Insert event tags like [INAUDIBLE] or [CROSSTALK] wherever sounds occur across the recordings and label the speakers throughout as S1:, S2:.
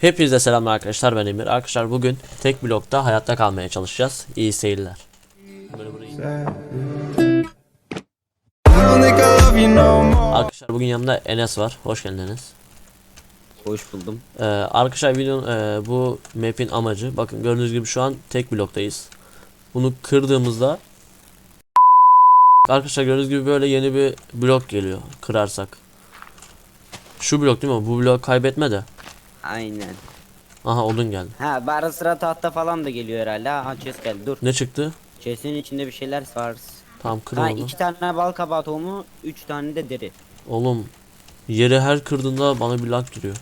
S1: Hepinize selamlar arkadaşlar ben Emir. Arkadaşlar bugün tek blokta hayatta kalmaya çalışacağız. İyi seyirler. Arkadaşlar bugün yanımda Enes var. Hoş geldin Enes.
S2: Hoş buldum.
S1: Ee, arkadaşlar videonun e, bu map'in amacı bakın gördüğünüz gibi şu an tek bloktayız. Bunu kırdığımızda Arkadaşlar gördüğünüz gibi böyle yeni bir blok geliyor kırarsak. Şu blok değil mi? Bu bloğu kaybetme de.
S2: Aynen.
S1: Aha odun geldi.
S2: Ha ara sıra tahta falan da geliyor herhalde. Ha chest geldi. Dur.
S1: Ne çıktı?
S2: Chest'in içinde bir şeyler var.
S1: Tamam kır
S2: Ha
S1: onu.
S2: iki tane bal kabağı tohumu, üç tane de deri.
S1: Oğlum yeri her kırdığında bana bir lag giriyor.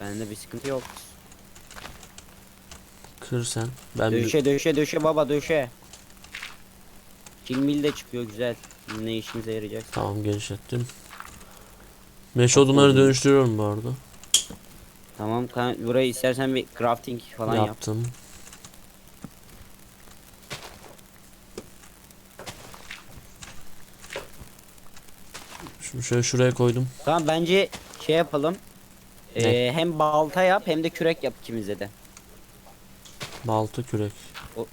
S2: Bende bir sıkıntı yok.
S1: Kır sen. Ben bir...
S2: Döşe döşe döşe baba döşe. Kilmil de çıkıyor güzel. Ne işimize yarayacak?
S1: Tamam genişlettim. Meşe odunları dönüştürüyorum bu arada.
S2: Tamam kan burayı istersen bir crafting falan yap.
S1: Yaptım. Şunu şöyle şuraya koydum.
S2: Tamam bence şey yapalım.
S1: Ne?
S2: Ee, hem balta yap hem de kürek yap ikimize de.
S1: Balta kürek.
S2: O-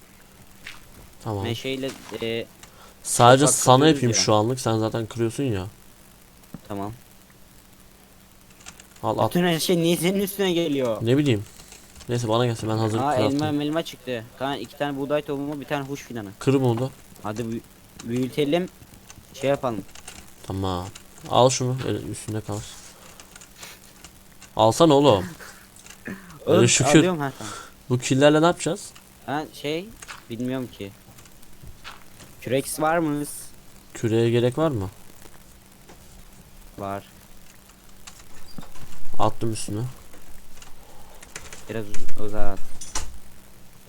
S1: Tamam.
S2: Meşeyle e,
S1: Sadece
S2: toprak
S1: sana yapayım
S2: ya.
S1: şu anlık. Sen zaten kırıyorsun ya.
S2: tamam.
S1: Al at.
S2: Bütün her şey niye senin üstüne geliyor?
S1: Ne bileyim. Neyse bana gelsin ben hazır
S2: Aa
S1: craft'ım.
S2: elma elma çıktı. Kan iki tane buğday tohumu bir tane huş fidanı.
S1: Kırım oldu.
S2: Hadi büyü- büyütelim. Şey yapalım.
S1: Tamam. Al şunu. el- Üstünde kalsın. Alsana [LAUGHS] oğlum. Öyle
S2: Oğlum,
S1: şükür.
S2: Alıyorum ha tamam.
S1: Bu killerle ne yapacağız?
S2: Ha şey bilmiyorum ki. Kürex var mı?
S1: Küreğe gerek var mı?
S2: Var.
S1: Attım üstüne.
S2: Biraz uz- uzat.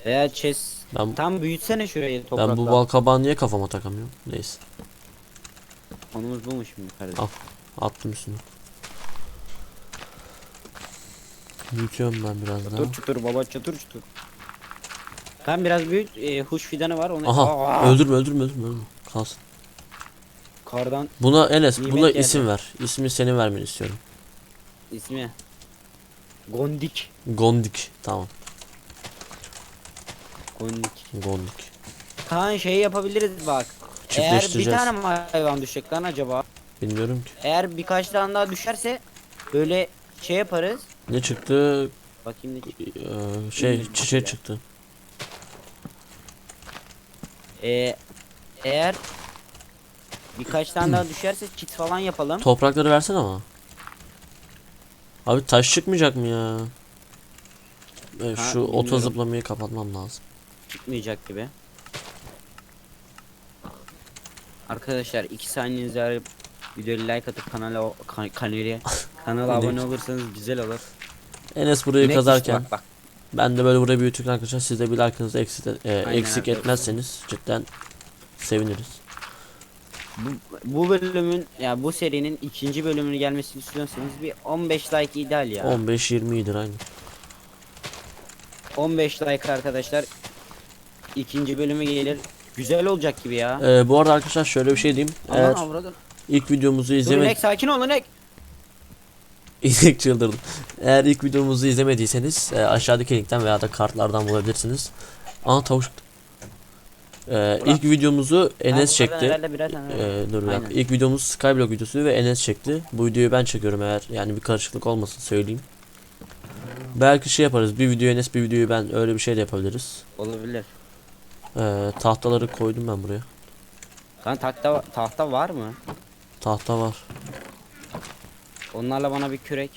S2: Veya chest.
S1: Ben
S2: Tam büyütsene şurayı toprakla.
S1: ben bu bal kabağı niye kafama takamıyorum? Neyse.
S2: Konumuz bu mu şimdi kardeşim?
S1: Al. Attım üstüne. Büyütüyorum ben biraz daha.
S2: Çatır çutur baba çatır çutur. Kan biraz büyüt. E, huş fidanı var onu.
S1: Aha.
S2: Aa,
S1: Öldürme öldürme öldürme. öldürme. Kalsın.
S2: Kardan
S1: Buna Enes buna isim ver. İsmi senin vermeni istiyorum.
S2: İsmi. Gondik.
S1: Gondik. Tamam.
S2: Gondik.
S1: Gondik.
S2: Kaan şey yapabiliriz bak. Eğer bir tane mi hayvan düşecek lan acaba?
S1: Bilmiyorum ki.
S2: Eğer birkaç tane daha düşerse böyle şey yaparız.
S1: Ne çıktı?
S2: Bakayım ne çıktı.
S1: Ee, şey
S2: Bilmiyorum
S1: çiçeği
S2: ya.
S1: çıktı.
S2: Ee, eğer birkaç tane daha düşerse kit falan yapalım.
S1: Toprakları versene ama. Abi taş çıkmayacak mı ya? Ee,
S2: Ha,
S1: şu
S2: bilmiyorum.
S1: zıplamayı kapatmam lazım.
S2: Çıkmayacak gibi. Arkadaşlar 2 saniyenizi arayıp videoyu like atıp kanala kan- [LAUGHS] kanala kanala
S1: Ne
S2: abone olursanız güzel olur.
S1: Enes burayı kazarken
S2: işte bak, bak.
S1: ben de böyle burayı büyütürken arkadaşlar siz de bir like'ınızı eksik, e, eksik
S2: abi.
S1: etmezseniz cidden seviniriz.
S2: Bu, bu bölümün ya bu serinin ikinci bölümünü gelmesini istiyorsanız bir 15 like ideal ya.
S1: 15-20 iyidir aynı.
S2: 15 like arkadaşlar. İkinci bölümü gelir. Güzel olacak gibi ya.
S1: Ee, bu arada arkadaşlar şöyle bir şey diyeyim.
S2: Aman
S1: Eğer ilk videomuzu
S2: Dur
S1: izleme
S2: inek sakin ol inek. [LAUGHS]
S1: İnek çıldırdım. Eğer ilk videomuzu izlemediyseniz e, aşağıdaki linkten veya da kartlardan bulabilirsiniz. Aa tavuk. Ee, ilk videomuzu Enes çekti. Ee, dur bir dakika. İlk videomuz Skyblock videosu ve Enes çekti. Bu videoyu ben çekiyorum eğer yani bir karışıklık olmasın söyleyeyim. Belki şey yaparız. Bir video Enes bir videoyu ben öyle bir şey de yapabiliriz.
S2: Olabilir.
S1: Ee, tahtaları koydum ben buraya.
S2: Kan tahta tahta var mı?
S1: Tahta var.
S2: Onlarla bana bir kürek.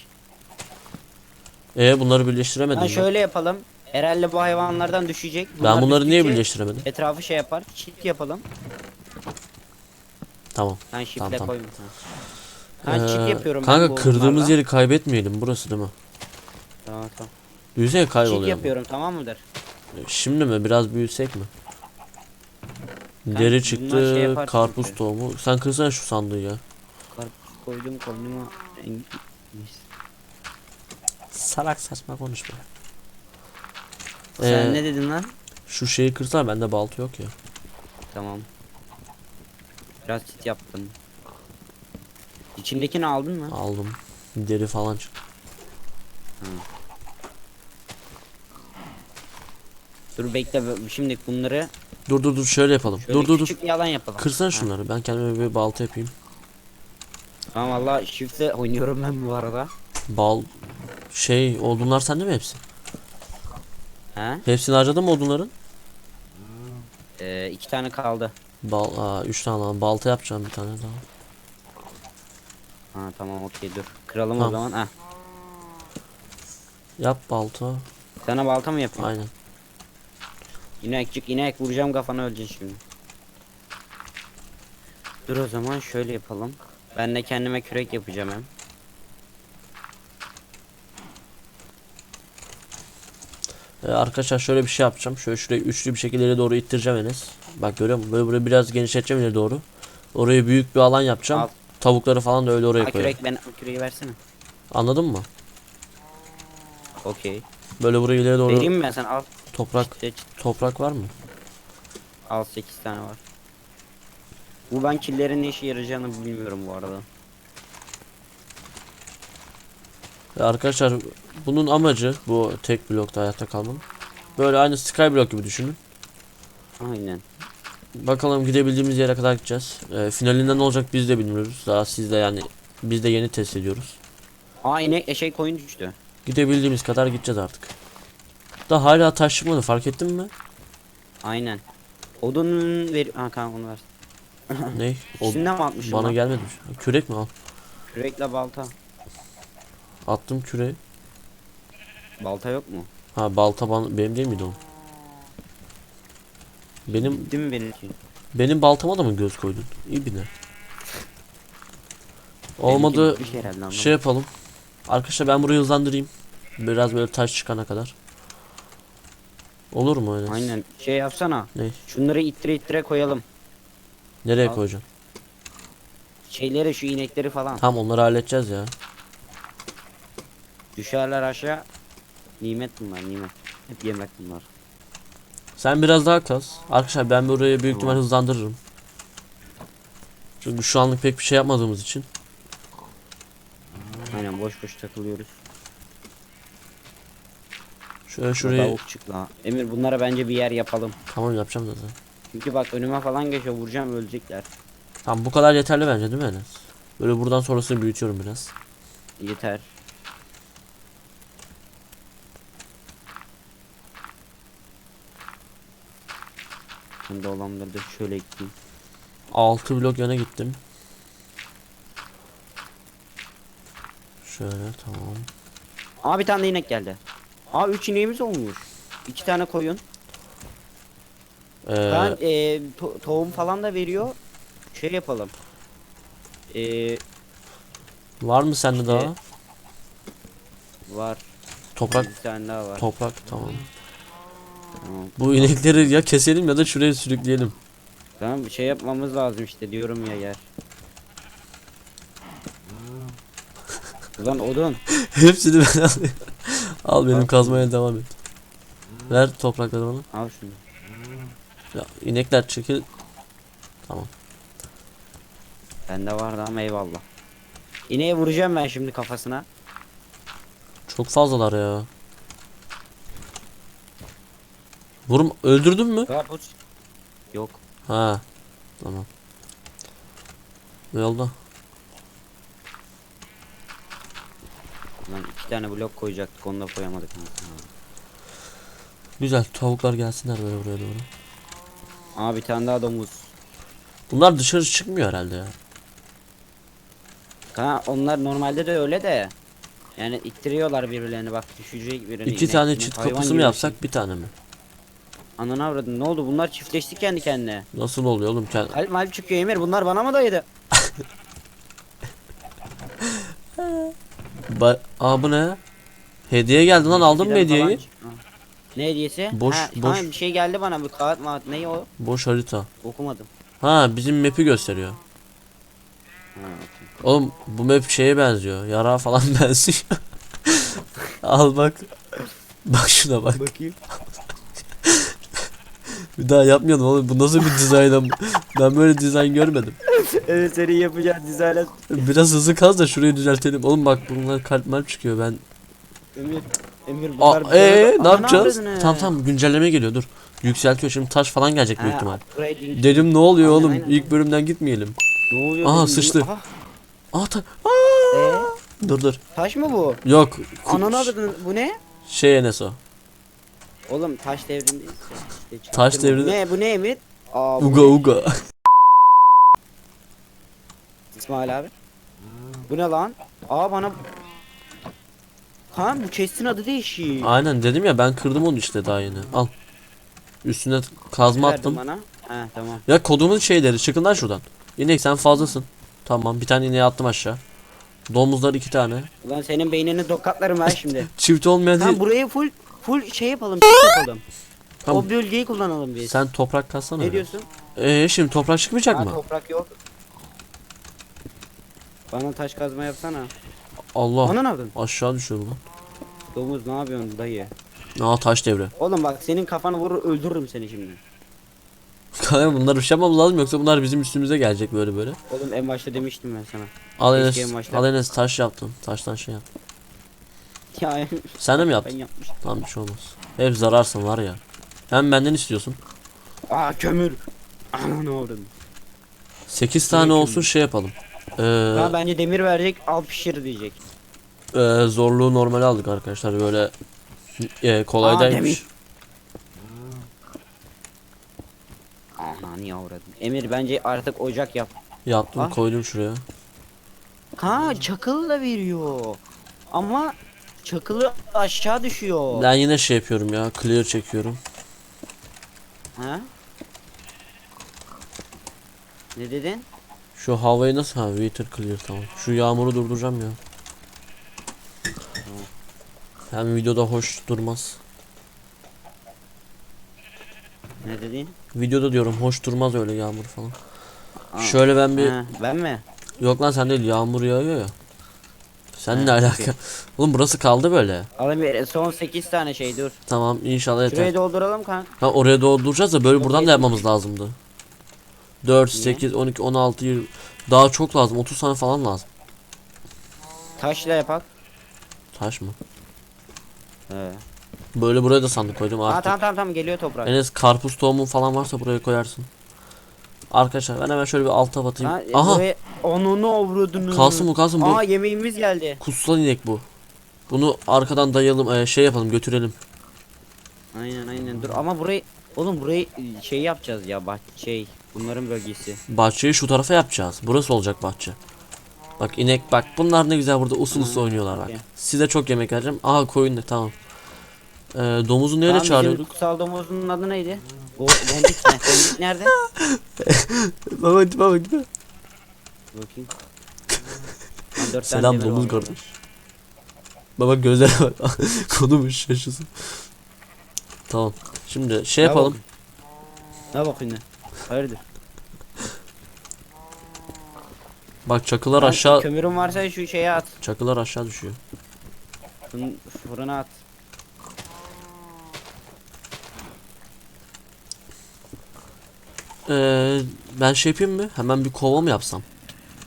S1: Ee bunları birleştiremedim
S2: Ha
S1: ben.
S2: şöyle yapalım. Herhalde bu hayvanlardan düşecek.
S1: Ben
S2: Bunlar
S1: bunları niye birleştiremedim?
S2: Etrafı şey yapar. Çift yapalım.
S1: Tamam.
S2: Ben şifre
S1: Tamam, tamam.
S2: koyma. Ben çift
S1: Ee,
S2: yapıyorum. ben
S1: Kanka kırdığımız yeri kaybetmeyelim burası değil mi?
S2: Tamam tamam. Çift
S1: kayboluyor. bu.
S2: yapıyorum tamam mıdır?
S1: Şimdi mi? Biraz büyüsek mi?
S2: Kanka,
S1: Deri çıktı,
S2: şey
S1: karpuz
S2: çünkü.
S1: tohumu. Sen kırsana şu sandığı ya.
S2: Karpuz koydum koynuma.
S1: Salak saçma konuşma.
S2: Sen
S1: Ee,
S2: ne dedin lan?
S1: Şu şeyi kırsana bende balta yok ya.
S2: Tamam. Biraz çift yaptım. İçindekini aldın mı?
S1: Aldım. Deri falan çıktı.
S2: Dur bekle şimdi bunları
S1: Dur dur dur şöyle yapalım.
S2: şöyle
S1: dur dur dur.
S2: küçük bir alan yapalım.
S1: Kırsana
S2: Ha,
S1: şunları. Ben kendime bir balta yapayım.
S2: Tamam valla shift'le oynuyorum ben bu arada.
S1: Bal şey odunlar sende mi hepsi?
S2: He?
S1: Hepsini harcadın mı odunların?
S2: Ee, iki tane kaldı.
S1: Bal aa 3 tane lan. Balta yapacağım bir tane daha.
S2: Ha tamam okey dur. Kıralım
S1: Tamam.
S2: o zaman. Ha.
S1: Yap balta.
S2: Sana balta mı yapayım?
S1: Aynen.
S2: İnekçik inek vuracağım kafana öleceksin şimdi. Dur o zaman şöyle yapalım. Ben de kendime kürek yapacağım hem.
S1: Ee, arkadaşlar şöyle bir şey yapacağım. Şöyle şurayı üçlü bir şekilde ileri doğru ittireceğim Enes. Bak görüyor musun? Böyle burayı biraz genişleteceğim ileri doğru. Oraya büyük bir alan yapacağım.
S2: Al.
S1: Tavukları falan da öyle oraya
S2: Ha kürek ben küreği versene.
S1: Anladın mı?
S2: Okey.
S1: Böyle buraya ileri doğru
S2: Vereyim mi ben sana al.
S1: toprak
S2: Seç.
S1: toprak var mı?
S2: Al 8 tane var. Bu ben killerin ne işe yarayacağını bilmiyorum bu arada.
S1: Arkadaşlar bunun amacı bu tek blokta hayatta kalmanın. Böyle aynı Skyblock gibi düşünün.
S2: Aynen.
S1: Bakalım gidebildiğimiz yere kadar gideceğiz. Ee, finalinden ne olacak biz de bilmiyoruz. Daha siz de yani biz de yeni test ediyoruz.
S2: Aa inek e, şey koyun düştü.
S1: Gidebildiğimiz kadar gideceğiz artık. Da hala taş çıkmadı fark ettin mi?
S2: Aynen. Odun ver... Ha kanka onu ver.
S1: ne? [LAUGHS]
S2: İkisinden mi atmışım
S1: bana
S2: lan?
S1: gelmedi. Kürek mi al?
S2: Kürekle balta.
S1: Attım küreği.
S2: Balta yok mu?
S1: Ha balta bana, benim değil miydi o? Benim
S2: Değil mi benimki?
S1: benim baltama da mı göz koydun? İyi bine. Olmadı
S2: Benimki bitmiş herhalde, anlamadım.
S1: şey yapalım. Arkadaşlar ben burayı hızlandırayım. Biraz böyle taş çıkana kadar. Olur mu öyle?
S2: Aynen. Şey yapsana.
S1: Ne?
S2: Şunları ittire ittire koyalım.
S1: Nereye
S2: Al.
S1: koyacağım?
S2: Şeyleri şu inekleri falan.
S1: Tamam onları halledeceğiz ya.
S2: Düşerler aşağı. Nimet bunlar nimet. Hep yemek bunlar.
S1: Sen biraz daha kaz. Arkadaşlar ben burayı büyük ihtimal hızlandırırım. Çünkü şu anlık pek bir şey yapmadığımız için.
S2: Aynen boş boş takılıyoruz.
S1: Şöyle
S2: Şuraya... Tavuk çıktı ha. Emir bunlara bence bir yer yapalım.
S1: tamam yapacağım zaten.
S2: Çünkü bak önüme falan geçiyor vuracağım ölecekler.
S1: Tamam bu kadar yeterli bence değil mi Enes? Böyle buradan sonrasını büyütüyorum biraz.
S2: Yeter. De olanları da şöyle ekleyeyim.
S1: 6 blok yana gittim. Şöyle tamam.
S2: Aa bir tane de inek geldi. Aa 3 ineğimiz olmuş. 2 tane koyun.
S1: Ee,
S2: Ben e, to- tohum falan da veriyor. Şey yapalım. E,
S1: var mı sende
S2: işte-
S1: daha?
S2: var.
S1: Toprak
S2: Bir tane daha var.
S1: toprak tamam.
S2: Tamam.
S1: Bu inekleri ya keselim ya da şuraya sürükleyelim.
S2: Tamam bir şey yapmamız lazım işte diyorum ya yer. Ulan odun. [LAUGHS]
S1: Hepsini ben alayım. Al benim kazmaya devam et. Ver toprakları bana.
S2: Al şunu.
S1: Ya inekler çekil.
S2: Bende vardı ama eyvallah. İneğe vuracağım ben şimdi kafasına.
S1: Çok fazlalar ya. Vurum öldürdün mü?
S2: Kaput. Yok.
S1: Ha. Tamam. Ne oldu?
S2: Lan iki tane blok koyacaktık onu da koyamadık.
S1: Güzel tavuklar gelsinler böyle buraya doğru.
S2: Aa bir tane daha domuz.
S1: Bunlar dışarı çıkmıyor herhalde ya.
S2: Ha onlar normalde de öyle de. Yani ittiriyorlar birbirlerini bak düşecek birini.
S1: İki
S2: inek,
S1: tane çift kapısı mı yapsak bir tane mi?
S2: Ananı avradın ne oldu bunlar çiftleşti kendi kendine.
S1: Nasıl oluyor oğlum? Kend-
S2: Kalp malp çıkıyor Emir bunlar bana mı daydı? [LAUGHS]
S1: Ba- Aa bu ne? Hediye geldi lan aldın mı hediyeyi?
S2: Ha. Ne hediyesi?
S1: Boş-
S2: ha,
S1: boş.
S2: Tamam bir şey geldi bana bir kağıt mağat ne o?
S1: Boş harita.
S2: Okumadım.
S1: Ha bizim map'i gösteriyor.
S2: Ha, okey.
S1: Oğlum bu map şeye benziyor. Yara falan [LAUGHS] benziyor. Al bak. Bak şuna bak.
S2: Bakayım.
S1: Bir daha yapmayalım oğlum. Bu nasıl bir dizayn? [LAUGHS] ben böyle dizayn görmedim.
S2: evet senin yapacağın dizayla.
S1: Biraz hızlı kaz da şurayı düzeltelim. Oğlum bak bunlar kalp malp çıkıyor. Ben
S2: Emir. Emir
S1: Aa,
S2: bunlar bize-
S1: ee, ne yapacağız? Tamam tamam güncelleme geliyor dur. Yükseltiyor şimdi taş falan gelecek büyük ihtimal. Dedim ne oluyor
S2: Aynen,
S1: oğlum?
S2: aynen.
S1: İlk bölümden gitmeyelim.
S2: Ne oluyor?
S1: Aha, sıçtı.
S2: Aha,
S1: Aa ta Aa!
S2: ee,
S1: Dur dur.
S2: taş mı bu?
S1: Yok.
S2: Ananı avradın bu ne?
S1: Şey Enes o.
S2: Oğlum taş devrindeyiz. ya. İşte
S1: Taş devrinde-
S2: Ne bu ne Emir? Aa, bu
S1: Uga
S2: ne?
S1: uga.
S2: İsmail abi. Bu ne lan? Aa bana Kaan bu chest'in adı değişik.
S1: Aynen dedim ya ben kırdım onu işte daha yeni. Al. Üstüne kazma
S2: Verdin
S1: attım.
S2: Bana. He tamam.
S1: Ya kodumun şeyleri çıkın lan şuradan. İnek sen fazlasın. Tamam bir tane ineği attım aşağı. Domuzlar iki tane.
S2: Ulan senin beynini dokatlarım ha [LAUGHS] şimdi.
S1: Çift olmayan
S2: Tamam
S1: değil.
S2: burayı full full şey yapalım, yapalım.
S1: Tamam.
S2: O bölgeyi kullanalım biz.
S1: Sen toprak katsana.
S2: ne
S1: öyle.
S2: diyorsun?
S1: Ee şimdi toprak çıkmayacak
S2: Ha,
S1: mı?
S2: toprak yok. Bana taş kazma yapsana.
S1: Allah.
S2: Ana ne yaptın?
S1: Aşağı düşüyor bu lan.
S2: Domuz ne yapıyorsun dayı?
S1: Aa taş devre.
S2: Oğlum bak senin kafanı vurur öldürürüm seni şimdi.
S1: Kanka bunlar bir şey yapmamız lazım yoksa bunlar bizim üstümüze gelecek böyle böyle.
S2: Oğlum en başta demiştim ben sana.
S1: Al
S2: Keşke
S1: Enes,
S2: en başta-
S1: al Enes taş yaptım. Taştan şey yap.
S2: Ya [LAUGHS]
S1: Sen de mi
S2: ben
S1: yaptın?
S2: yapmıştım.
S1: Tamam bir şey olmaz. Hep zararsın var ya. Hem benden istiyorsun.
S2: Aa kömür. Ana ne oldu?
S1: 8 tane olsun şey yapalım. Ee,
S2: Ha bence demir verecek al pişir diyecek.
S1: e, zorluğu normale aldık arkadaşlar böyle e, kolaydaymış.
S2: demir. Ana niye uğradın? Emir bence artık ocak yap.
S1: Yaptım
S2: Ah.
S1: koydum şuraya.
S2: Ha çakıl da veriyor. Ama çakılı aşağı düşüyor.
S1: Ben yine şey yapıyorum ya clear çekiyorum.
S2: Ha? Ne dedin?
S1: Şu havayı nasıl ha water clear tamam. Şu yağmuru durduracağım ya. Hem videoda hoş durmaz.
S2: Ne dedin?
S1: Videoda diyorum hoş durmaz öyle yağmur falan.
S2: Aa,
S1: Şöyle ben bir
S2: ha, ben mi?
S1: yok lan sen değil yağmur yağıyor ya. Sen
S2: Ha,
S1: ne alaka? Oğlum burası kaldı böyle.
S2: Bir son 8 tane şey dur.
S1: Tamam inşallah yeter.
S2: Şurayı dolduralım kanka.
S1: Ha oraya dolduracağız da böyle buradan da yapmamız lazımdı. 4,
S2: Niye?
S1: 8, 12, 16, 20. Daha çok lazım. 30 tane falan lazım.
S2: Taşla yapak.
S1: Taş mı?
S2: He.
S1: Böyle buraya da sandık koydum artık.
S2: tamam tamam tamam geliyor toprak.
S1: Enes karpuz tohumu falan varsa buraya koyarsın. Arkadaşlar ben hemen şöyle bir alta batayım.
S2: Ha,
S1: Aha
S2: buraya- Onunu avradını.
S1: kalsın bu kalsın bu.
S2: Aa yemeğimiz geldi.
S1: Kutsal inek bu. Bunu arkadan dayayalım e, şey yapalım götürelim.
S2: Aynen aynen dur ama burayı oğlum burayı şey yapacağız ya bak şey bunların bölgesi.
S1: Bahçeyi şu tarafa yapacağız. Burası olacak bahçe. Bak inek bak bunlar ne güzel burada usul usul oynuyorlar bak. Size çok yemek vereceğim. Aha koyun da tamam. Ee, domuzu neyle
S2: Tamam, bizim
S1: çağırıyorduk?
S2: kutsal domuzun adı neydi? O Gondik ne? Gondik nerede? [LAUGHS]
S1: Baba gitme baba gitme.
S2: Bakayım. [LAUGHS] Lan dört tane
S1: Selam
S2: demir
S1: domuz
S2: var.
S1: kardeş. Baba gözlere bak. [LAUGHS] Konumuş şaşısın. Tamam. Şimdi şey
S2: Ne
S1: yapalım.
S2: Ne bakayım ne? Hayırdır?
S1: Bak çakılar
S2: Lan
S1: aşağı
S2: Kömürün varsa şu şeye at.
S1: çakılar aşağı düşüyor.
S2: Fırın, fırına at.
S1: Ee, ben şey yapayım mı? Hemen bir kova mı yapsam?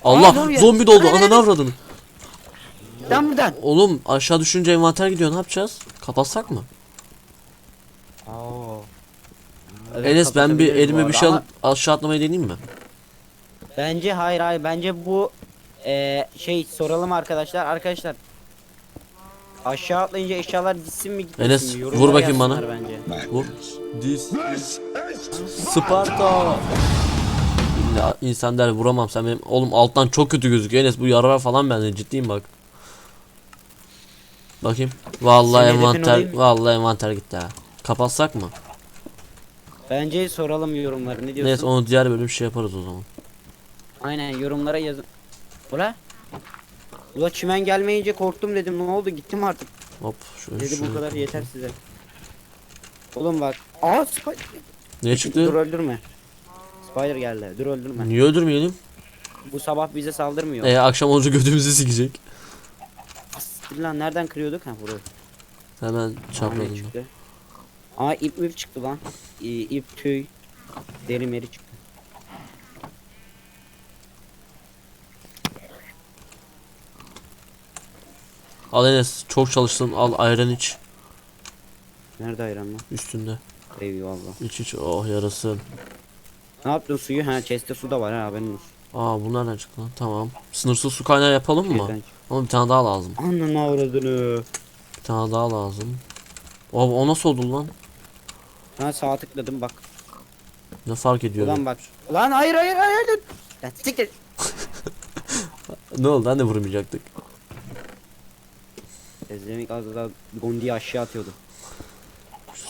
S1: Allah
S2: zombi.
S1: zombi doldu. Ananı
S2: hadi.
S1: avradını.
S2: Lan buradan.
S1: Oğlum aşağı düşünce envanter gidiyor. Ne yapacağız? Kapatsak mı?
S2: Oo.
S1: Enes ben bir elime bir şey alıp aşağı atlamayı deneyeyim mi?
S2: Bence hayır hayır bence bu eee, şey soralım arkadaşlar arkadaşlar. Aşağı atlayınca eşyalar gitsin mi gitmesin
S1: Enes,
S2: mi?
S1: vur
S2: Yorumlara
S1: bakayım bana.
S2: yazsınlar Bence.
S1: Vur. This Sparta. Ya insan der vuramam sen benim oğlum alttan çok kötü gözüküyor Enes bu yarar falan bende ciddiyim bak. Bakayım. Vallahi
S2: Senin
S1: envanter vallahi envanter gitti ha. Kapatsak mı?
S2: Bence soralım yorumları ne diyorsun?
S1: Neyse onu diğer bölüm şey yaparız o zaman.
S2: Aynen yorumlara yazın. Ula? Ula çimen gelmeyince korktum dedim ne oldu gittim artık.
S1: Hop şöyle
S2: Dedi bu
S1: şöyle
S2: kadar
S1: yapalım.
S2: yeter size. Oğlum bak. Aa spider.
S1: Ne
S2: Dur
S1: çıktı?
S2: öldürme. Spider geldi. Dur öldürme.
S1: Niye öldürmeyelim?
S2: Bu sabah bize saldırmıyor.
S1: E akşam olunca götümüzü sikecek.
S2: Asittir lan nereden kırıyorduk? Ha burayı.
S1: Hemen çapradım.
S2: çıktı? Aa ip mip çıktı lan. İ, ip tüy. Deri meri çıktı.
S1: Al Enes çok çalıştın al ayran iç
S2: Nerede ayran lan?
S1: üstünde.
S2: Eyvallah.
S1: İç iç oh yarasın.
S2: Ne yaptın suyu? Ha chest'te su da var ha olsun.
S1: Aa bu nereden çıktı lan? Tamam. Sınırsız su kaynağı yapalım mı?
S2: Birden-
S1: Ama bir tane daha lazım.
S2: Ananı avradını.
S1: Bir tane daha lazım. O, o nasıl oldu lan?
S2: Ha sağa tıkladım bak.
S1: Ne fark ediyor?
S2: Ulan bak. Lan hayır hayır hayır. hayır. Lan siktir. [LAUGHS]
S1: Ne oldu? Hani vurmayacaktık.
S2: Ezlemek az daha Gondi'yi aşağı atıyordu.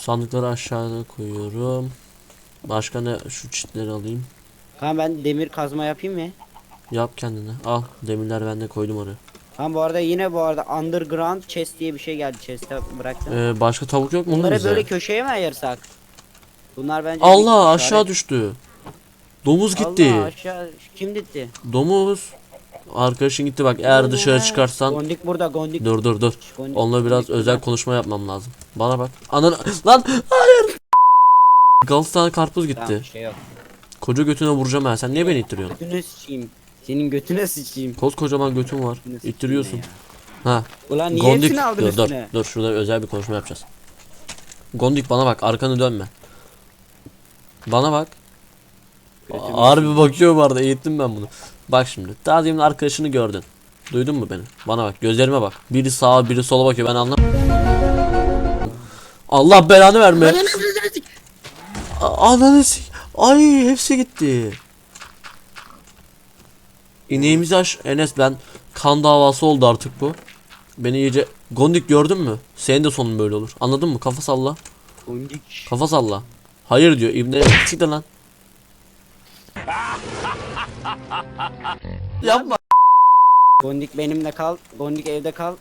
S1: Sandıkları aşağıya koyuyorum. Başka ne? Şu çitleri alayım.
S2: Tamam ben demir kazma yapayım mı?
S1: Yap kendine. Al. Demirler ben de koydum oraya.
S2: Tamam bu arada yine bu arada underground chest diye bir şey geldi chest'e bıraktım.
S1: Ee, başka tavuk yok mu
S2: Bunları
S1: bize?
S2: böyle köşeye mi ayırsak? Bunlar bence
S1: Allah aşağı düştü. Domuz gitti.
S2: Allah aşağı kim gitti?
S1: Domuz. Arkadaşın gitti bak eğer dışarı çıkarsan.
S2: Gondik burada Gondik.
S1: Dur dur dur.
S2: Gondik,
S1: Onunla biraz
S2: Gondik
S1: özel
S2: burada.
S1: konuşma yapmam lazım. Bana bak. Ananı lan hayır. Galatasaray karpuz gitti.
S2: Tamam şey yok.
S1: Koca götüne vuracağım ha. Sen niye beni ittiriyorsun?
S2: Götüne [LAUGHS] sıçayım. Senin götüne sıçayım.
S1: Koskocaman götün var.
S2: Götüne
S1: İttiriyorsun. Ha.
S2: Ulan niye
S1: Gondik.
S2: hepsini aldın
S1: Dur dur.
S2: üstüne?
S1: Dur şurada özel bir konuşma yapacağız. Gondik bana bak. Arkanı dönme. Bana bak. Harbi bakıyor bu arada. Eğittim ben bunu. Bak şimdi. Daha demin arkadaşını gördün. Duydun mu beni? Bana bak. Gözlerime bak. Biri sağa biri sola bakıyor. Ben anlam. Allah belanı verme. Ananı s- Ay hepsi gitti. İneğimizi aş Enes ben kan davası oldu artık bu. Beni iyice Gondik gördün mü? Senin de sonun böyle olur. Anladın mı? Kafa salla.
S2: Gondik.
S1: Kafa salla. Hayır diyor. İbne siktir lan. [LAUGHS] Yapma.
S2: Gondik benimle kal. Gondik evde kal.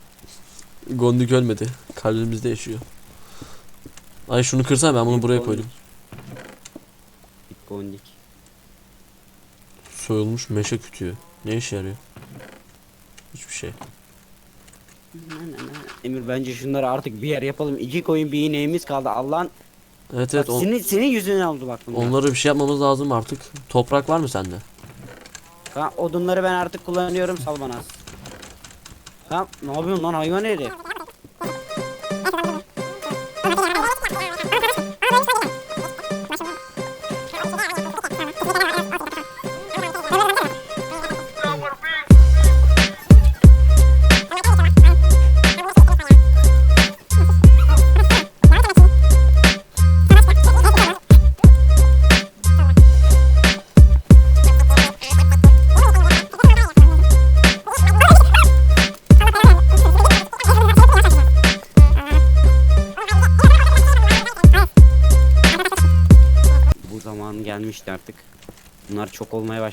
S1: Gondik ölmedi. Kalbimizde yaşıyor. Ay şunu kırsana ben bunu buraya koydum.
S2: Git Gondik.
S1: Soyulmuş meşe kütüğü. Ne işe yarıyor? Hiçbir şey.
S2: Emir bence şunları artık bir yer yapalım. İki koyun bir ineğimiz kaldı. Allah'ın
S1: Evet
S2: Bak
S1: evet on-
S2: senin, senin yüzünden oldu bak bunlar.
S1: onlara bir şey yapmamız lazım artık. Toprak var mı sende?
S2: Tamam, odunları ben artık kullanıyorum sal bana. Tamam ne yapıyorsun lan hayvan herif?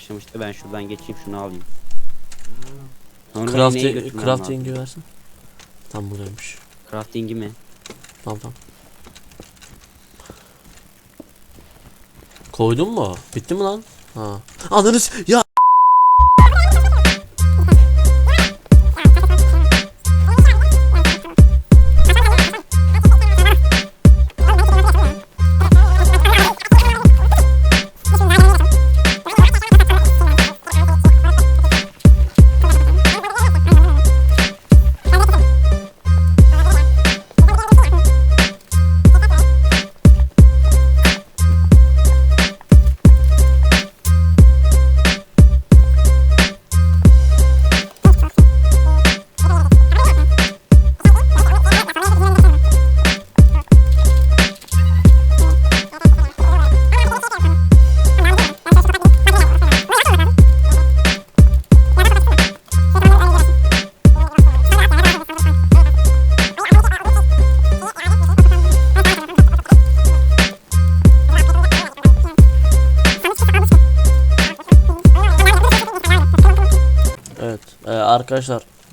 S2: Başlamıştı. Ben şuradan geçeyim şunu alayım. Sonra
S1: Crafting, crafting'i versin. Tam buradaymış.
S2: Crafting'i mi?
S1: Tamam tamam. Koydun mu? Bitti mi lan? Ha. Ananı s- ya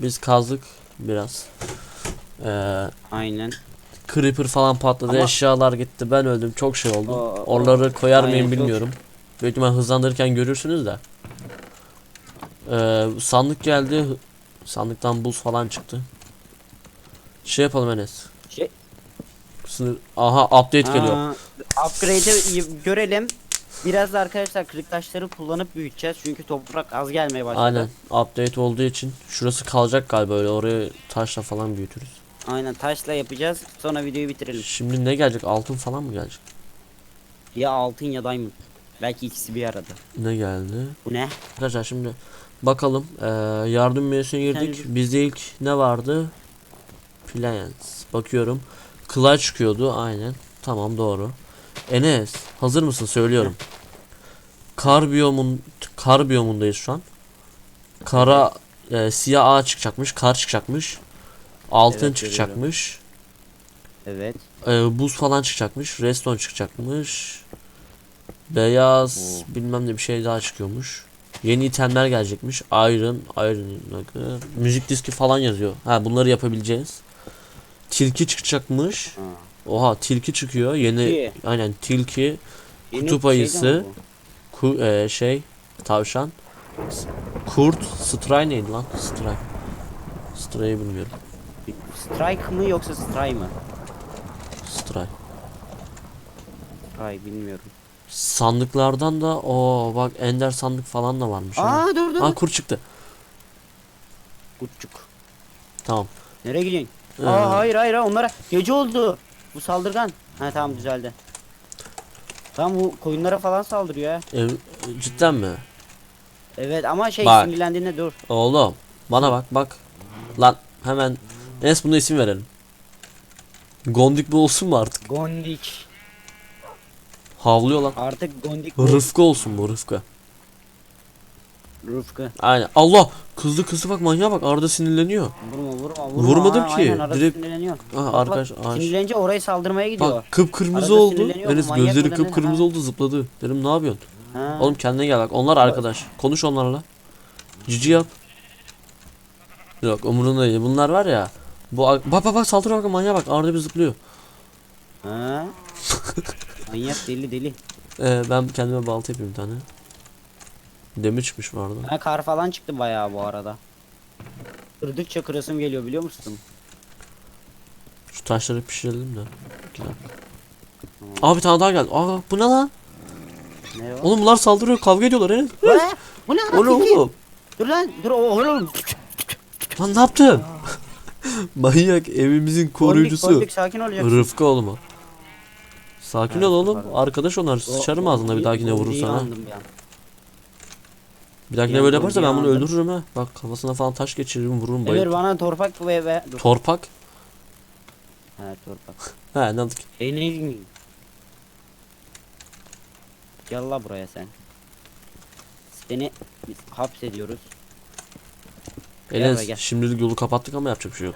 S1: biz kazdık biraz. E,
S2: Aynen.
S1: creeper falan patladı
S2: Ama-
S1: eşyalar gitti ben öldüm çok şey oldu. Oraları koyar
S2: aynen,
S1: mıyım
S2: çok-
S1: bilmiyorum. Büyük ihtimal hızlandırırken görürsünüz de. E, sandık geldi. Sandıktan buz falan çıktı. Şey yapalım Enes.
S2: Şey,
S1: Sınır... Aha update geliyor.
S2: Aa, upgrade'i y- görelim. Biraz da arkadaşlar kırık taşları kullanıp büyüteceğiz. Çünkü toprak az gelmeye başladı.
S1: Aynen. Update olduğu için şurası kalacak galiba öyle oraya taşla falan büyütürüz.
S2: Aynen taşla yapacağız. Sonra videoyu bitirelim.
S1: Şimdi ne gelecek? Altın falan mı gelecek?
S2: Ya altın ya diamond. Belki ikisi bir arada.
S1: Ne geldi?
S2: Bu ne?
S1: Arkadaşlar şimdi bakalım. Ee, yardım menüsüne girdik.
S2: Kendi-
S1: Bizde ilk ne vardı? Plans. Bakıyorum. Kılıç çıkıyordu. Aynen. Tamam doğru. Enes hazır mısın? Söylüyorum. Kar biyomun kar biyomundayız şu an. Kara e, siyah ağaç çıkacakmış. Kar çıkacakmış. Altın
S2: Evet,
S1: çıkacakmış.
S2: Evet.
S1: e, buz falan çıkacakmış. Redstone çıkacakmış. Beyaz bilmem ne bir şey daha çıkıyormuş. Yeni itemler gelecekmiş. Iron, Iron, Nugget, müzik diski falan yazıyor. Ha bunları yapabileceğiz. Tilki çıkacakmış.
S2: Ha.
S1: Oha tilki çıkıyor. Yeni
S2: Tilki.
S1: aynen tilki,
S2: Yeni
S1: Kutup
S2: şeyden
S1: ayısı. ku, e, şey, tavşan, s- kurt, stray neydi lan? Stray. Stray'ı bilmiyorum.
S2: Strike mı yoksa stray mı?
S1: Stray.
S2: Stray bilmiyorum.
S1: Sandıklardan da o bak ender sandık falan da varmış.
S2: Aa dur dur.
S1: Aa kurt çıktı.
S2: Kurtçuk.
S1: Tamam.
S2: Nereye gidiyorsun?
S1: Ee,
S2: Aa hayır hayır ha, onlara gece oldu. Bu saldırgan. Ha tamam düzeldi. Tamam bu koyunlara falan saldırıyor ha.
S1: ev- cidden mi?
S2: Evet ama şey
S1: Bak.
S2: sinirlendiğinde dur.
S1: Oğlum bana bak bak. Lan hemen Enes buna isim verelim. Gondik bu olsun mu artık?
S2: Gondik.
S1: Havlıyor lan.
S2: Artık Gondik bu.
S1: Rıfkı olsun bu Rıfkı.
S2: Rıfkı.
S1: Aynen. Allah kızdı kızdı bak manyağa bak Arda sinirleniyor.
S2: Vurma vurma vurma.
S1: Vurmadım
S2: Aa,
S1: ki,
S2: Aynen arada
S1: direkt-
S2: sinirleniyor.
S1: Aha,
S2: Bak,
S1: arkadaş
S2: bak,
S1: ağaç.
S2: Sinirlenince oraya saldırmaya gidiyor.
S1: Bak kıpkırmızı
S2: Arada
S1: oldu. Enes gözleri kıpkırmızı
S2: Ha.
S1: oldu zıpladı. Dedim ne yapıyorsun?
S2: Ha.
S1: Oğlum kendine gel bak. Onlar arkadaş. Konuş onlarla. Cici yap. Yok umurunda değil. Bunlar var ya. Bu bak bak bak saldırıyor bak manyağa bak. Arda bir zıplıyor.
S2: Ha. [LAUGHS] Manyak deli deli.
S1: Ee, ben kendime balta yapayım bir tane. Demir çıkmış arada.
S2: Ha kar falan çıktı bayağı bu arada. Kırdıkça kırasım geliyor biliyor musun?
S1: Şu taşları pişirelim de. İki dakika. Aa bir tane daha geldi. Aa bu ne lan?
S2: Ne o?
S1: Oğlum bunlar saldırıyor kavga ediyorlar Enes.
S2: Ne? Bu ne? Lan?
S1: oğlum?
S2: Dur lan dur oğlum.
S1: Lan ne yaptın? Manyak evimizin koruyucusu.
S2: Kondik, kondik, sakin olacaksın.
S1: Rıfkı oğlum o. Sakin
S2: Ha,
S1: ol oğlum. Arkadaş onlar. Sıçarım ağzına bir dahakine vurursan ha.
S2: Bir Ya,
S1: böyle yaparsa ben bunu öldürürüm ha. Bak kafasına falan taş geçiririm vururum
S2: Emir
S1: bayılır.
S2: bana torpak ve ve dur.
S1: Torpak.
S2: Ha torpak. [LAUGHS]
S1: He ne yaptık?
S2: Ne bileyim. Gel la buraya sen. Seni biz hapsediyoruz. Gel.
S1: şimdilik yolu kapattık ama yapacak bir şey yok.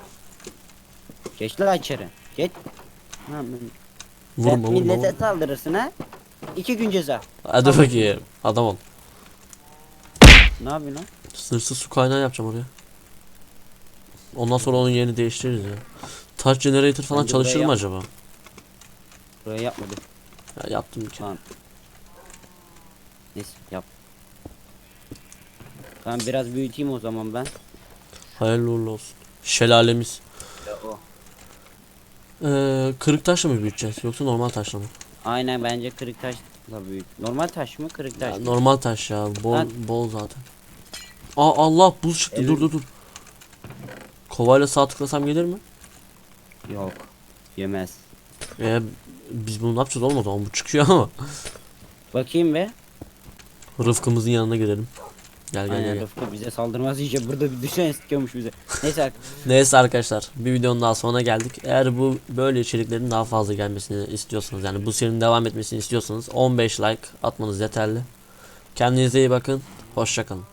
S2: Geç la içeri. Geç. Ha,
S1: Vurma
S2: sen
S1: vurma.
S2: millete
S1: vurma.
S2: saldırırsın ha. İki gün ceza.
S1: Hadi bakayım. Adam ol.
S2: Ne yapıyorsun lan?
S1: Sınırsız su kaynağı yapacağım oraya. Ondan sonra onun yerini değiştiririz ya. Taş generator falan
S2: Bence buraya
S1: çalışır mı
S2: yap.
S1: acaba?
S2: Buraya yapmadım.
S1: Ya yaptım kere.
S2: Tamam. Neyse yap. Tamam biraz büyüteyim o zaman ben.
S1: Hayırlı uğurlu olsun. Şelalemiz.
S2: o.
S1: Ee, kırık taşla mı büyüteceğiz yoksa normal taşla mı?
S2: Aynen bence kırık taşla büyük. Normal taş mı kırık taş mı?
S1: normal taş ya. Bol
S2: Ben-
S1: bol zaten. Aa Allah buz çıktı. Dur dur dur. Kovayla sağ tıklasam gelir mi?
S2: Yok. Yemez.
S1: Ee, biz bunu ne yapacağız olmadı ama bu çıkıyor ama.
S2: Bakayım be.
S1: Rıfkımızın yanına gidelim. Gel gel.
S2: Aynen
S1: gel.
S2: Rıfkı bize saldırmaz iyice burada bir düşen istiyormuş bize. Neyse [LAUGHS]
S1: Neyse arkadaşlar bir videonun daha sonuna geldik. Eğer bu böyle içeriklerin daha fazla gelmesini istiyorsanız yani bu serinin devam etmesini istiyorsanız 15 like atmanız yeterli. Kendinize iyi bakın. Hoşçakalın.